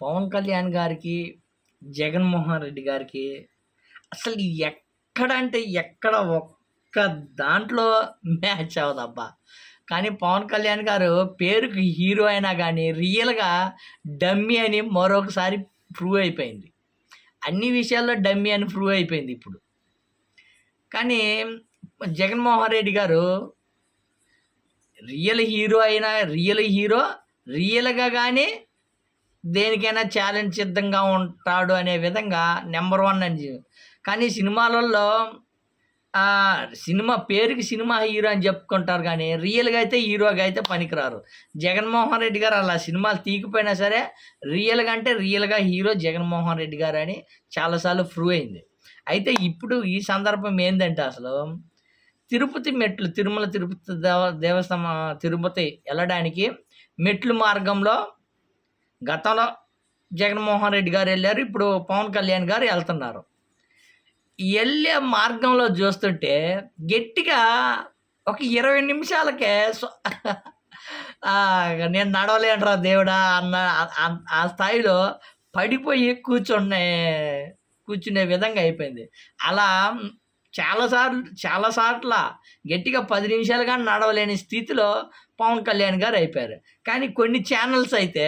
పవన్ కళ్యాణ్ గారికి జగన్మోహన్ రెడ్డి గారికి అసలు ఎక్కడ అంటే ఎక్కడ ఒక్క దాంట్లో మ్యాచ్ అవ్వదబ్బా. కానీ పవన్ కళ్యాణ్ గారు పేరుకి హీరో అయినా కానీ రియల్గా డమ్మీ అని మరొకసారి ప్రూవ్ అయిపోయింది. అన్ని విషయాల్లో డమ్మీ అని ప్రూవ్ అయిపోయింది ఇప్పుడు. కానీ జగన్మోహన్ రెడ్డి గారు రియల్ హీరో అయినా రియల్ హీరో రియల్గా కానీ దేనికైనా ఛాలెంజ్ సిద్ధంగా ఉంటాడు అనే విధంగా నెంబర్ వన్ అని కానీ సినిమాలలో సినిమా పేరుకి సినిమా హీరో అని చెప్పుకుంటారు కానీ రియల్గా అయితే హీరోగా అయితే పనికిరారు. జగన్మోహన్ రెడ్డి గారు అలా సినిమాలు తీకపోయినా సరే రియల్గా అంటే రియల్గా హీరో జగన్మోహన్ రెడ్డి గారు అని చాలాసార్లు ప్రూవ్ అయింది. అయితే ఇప్పుడు ఈ సందర్భం ఏంటంటే అసలు తిరుపతి మెట్లు తిరుమల తిరుపతి దేవ దేవస్థానం తిరుపతి వెళ్ళడానికి మెట్లు మార్గంలో గతంలో జగన్మోహన్ రెడ్డి గారు వెళ్ళారు ఇప్పుడు పవన్ కళ్యాణ్ గారు వెళ్తున్నారు. వెళ్ళే మార్గంలో చూస్తుంటే గట్టిగా ఒక ఇరవై నిమిషాలకే నేను నడవలేనురా దేవుడా అన్న ఆ- ఆ స్థాయిలో పడిపోయి కూర్చునే కూర్చునే విధంగా అయిపోయింది. అలా చాలాసార్లు చాలాసార్ల గట్టిగా పది నిమిషాలు కానీ నడవలేని స్థితిలో పవన్ కళ్యాణ్ గారు అయిపోయారు. కానీ కొన్ని ఛానల్స్ అయితే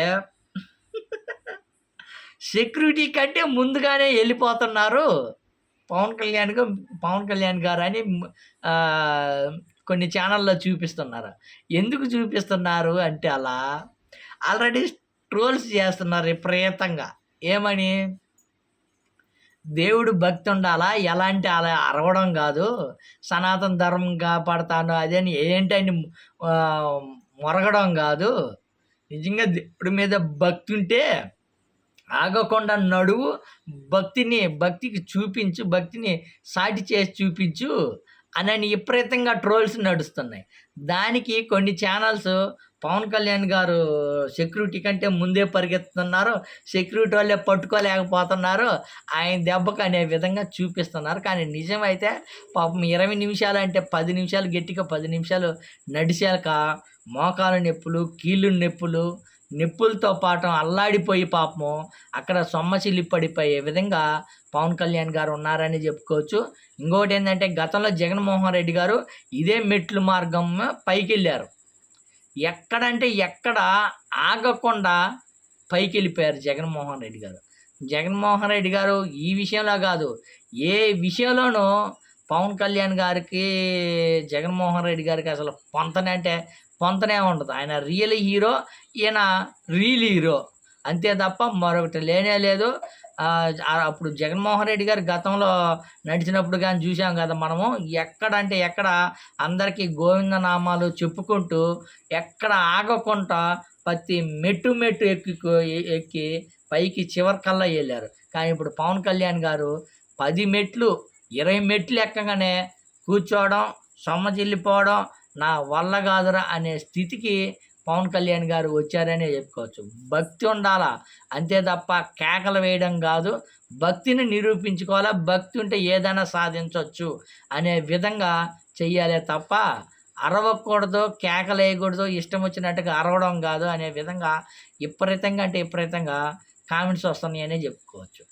సెక్యూరిటీ కంటే ముందుగానే వెళ్ళిపోతున్నారు పవన్ కళ్యాణ్ పవన్ కళ్యాణ్ గారు అని కొన్ని ఛానల్లో చూపిస్తున్నారు. ఎందుకు చూపిస్తున్నారు అంటే అలా ఆల్రెడీ ట్రోల్స్ చేస్తున్నారు విపరీతంగా. ఏమని? దేవుడు భక్తి ఉండాలా ఎలాంటి అలా అరవడం కాదు. సనాతన ధర్మం కాపాడుతాను అదని ఏంటని మొరగడం కాదు. నిజంగా దేవుడి మీద భక్తి ఉంటే ఆగకుండా నడువు భక్తిని భక్తికి చూపించు భక్తిని సాటి చేసి చూపించు. అని విపరీతంగా ట్రోల్స్ నడుస్తున్నాయి. దానికి కొన్ని ఛానల్స్ పవన్ కళ్యాణ్ గారు సెక్యూరిటీ కంటే ముందే పరిగెత్తుతున్నారు. సెక్యూరిటీ వాళ్ళే పట్టుకోలేకపోతున్నారు. ఆయన దెబ్బకు అనే విధంగా చూపిస్తున్నారు. కానీ నిజమైతే పాపం ఇరవై నిమిషాలు అంటే పది నిమిషాలు గట్టిగా పది నిమిషాలు నడిచాక మోకాలు నొప్పులు కీళ్ళు నొప్పులు నిప్పులతో పాఠం అల్లాడిపోయి పాపము అక్కడ సొమ్మసిల్లి పడిపోయే విధంగా పవన్ కళ్యాణ్ గారు ఉన్నారని చెప్పుకోవచ్చు. ఇంకోటి ఏంటంటే గతంలో జగన్మోహన్ రెడ్డి గారు ఇదే మెట్లు మార్గం పైకి వెళ్ళారు ఎక్కడంటే ఎక్కడ ఆగకుండా పైకి వెళ్ళిపోయారు జగన్మోహన్ రెడ్డి గారు. జగన్మోహన్ రెడ్డి గారు ఈ విషయంలో కాదు ఏ విషయంలోనూ పవన్ కళ్యాణ్ గారికి జగన్మోహన్ రెడ్డి గారికి అసలు పొంతనంటే పొంతనే ఉండదు. ఆయన రియల్ హీరో ఈయన రియల్ హీరో అంతే తప్ప మరొకటి లేనే లేదు. అప్పుడు జగన్మోహన్ రెడ్డి గారు గతంలో నడిచినప్పుడు కానీ చూసాం కదా మనము. ఎక్కడంటే ఎక్కడ అందరికీ గోవింద నామాలు చెప్పుకుంటూ ఎక్కడ ఆగకుండా ప్రతి మెట్టు మెట్టు ఎక్కి ఎక్కి పైకి చివరికల్లా వెళ్ళారు కానీ ఇప్పుడు పవన్ కళ్యాణ్ గారు పది మెట్లు ఇరవై మెట్లు ఎక్కగానే కూర్చోవడం సొమ్మజిల్లిపోవడం నా వల్ల కాదురా అనే స్థితికి పవన్ కళ్యాణ్ గారు వచ్చారనే చెప్పుకోవచ్చు. భక్తి ఉండాలా? అంతే తప్ప కేకలు వేయడం కాదు భక్తిని నిరూపించుకోవాలా? భక్తి ఉంటే ఏదైనా సాధించవచ్చు అనే విధంగా చెయ్యాలే తప్ప అరవకూడదు కేకలు వేయకూడదు ఇష్టం వచ్చినట్టుగా అరవడం కాదు అనే విధంగా విపరీతంగా అంటే విపరీతంగా కామెంట్స్ వస్తున్నాయనే చెప్పుకోవచ్చు.